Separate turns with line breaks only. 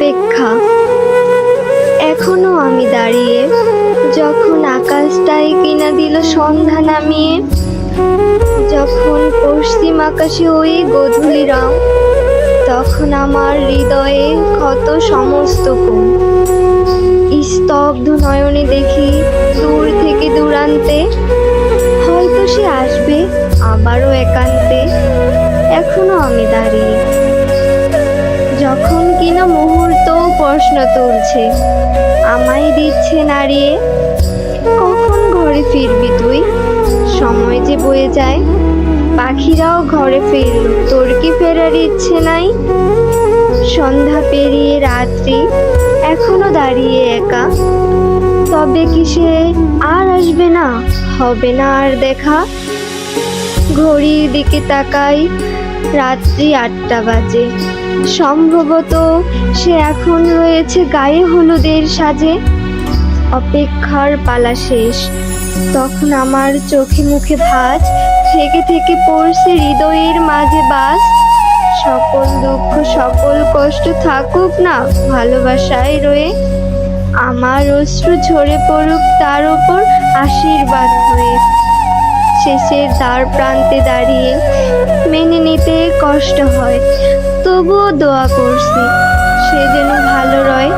অপেক্ষা। এখনও আমি দাঁড়িয়ে, যখন আকাশটাই কিনা দিল সন্ধ্যা নামিয়ে, যখন পশ্চিম আকাশে ওই গধূলি রং তখন আমার হৃদয়ে ক্ষত সমস্ত কোণ স্তব্ধ নয়নে দেখি দূর থেকে দূরান্তে, হয়তো সে আসবে আবারও একান্তে, এখনও আমি দাঁড়িয়ে। যখন কিনা মুহূর্ত প্রশ্ন তুলছে। আমায় দিচ্ছে নাড়িয়ে। কখন ঘরে ফিরবি তুই? সময় যে বয়ে যায়। পাখিরাও ঘরে ফিরল। তোর কি ফেরার ইচ্ছে নাই? সন্ধ্যা পেরিয়ে রাত্রি। এখনও দাঁড়িয়ে একা। তবে কি সে আর আসবে না? হবে না আর দেখা। ঘড়ির দিকে তাকাই। রাত্রি আটটা বাজে। সম্ভবত সে এখন রয়েছে গায়ে হলুদের সাজে। অপেক্ষার পালা শেষ। তখন আমার চোখে মুখে ভাঁজ, থেকে থেকে পড়ছে হৃদয়ের মাঝে বাস। সকল দুঃখ, সকল কষ্ট থাকুক না, ভালোবাসায় রয়ে আমার অশ্রু ঝরে পড়ুক তার ওপর আশীর্বাদ হয়ে। শেষের দ্বার প্রান্তে দাঁড়িয়ে নিতে কষ্ট হয়। তবুও দোয়া করছি সে যেন ভালো রয়।